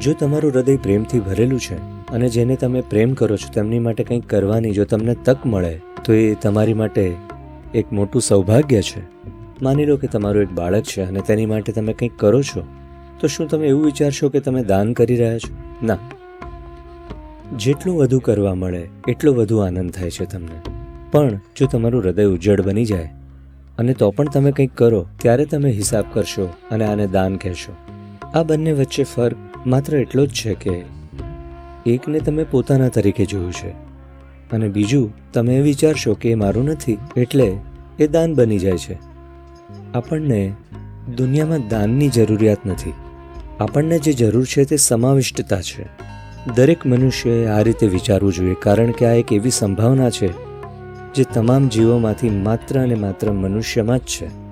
જો તમારું હૃદય પ્રેમથી ભરેલું છે અને જેને તમે પ્રેમ કરો છો તેમની માટે કંઈક કરવાની જો તમને તક મળે, તો એ તમારી માટે એક મોટું સૌભાગ્ય છે. માની લો કે તમારું એક બાળક છે અને તેની માટે તમે કંઈક કરો છો, તો શું તમે એવું વિચારશો કે તમે દાન કરી રહ્યા છો? ના. જેટલું વધુ કરવા મળે, એટલો વધુ આનંદ થાય છે તમને. પણ જો તમારું હૃદય ઉજ્જડ બની જાય અને તો પણ તમે કંઈક કરો, ત્યારે તમે હિસાબ કરશો અને આને દાન કહેશો. આ બંને વચ્ચે ફરક માત્ર એટલો જ છે કે એકને તમે પોતાના તરીકે જોયું છે અને બીજું તમે વિચારશો કે એ મારું નથી, એટલે એ દાન બની જાય છે. આપણને દુનિયામાં દાનની જરૂરિયાત નથી. આપણને જે જરૂર છે તે સમાવિષ્ટતા છે. દરેક મનુષ્યએ આ રીતે વિચારવું જોઈએ, કારણ કે આ એક એવી સંભાવના છે જે તમામ જીવોમાંથી માત્ર અને માત્ર મનુષ્યમાં જ છે.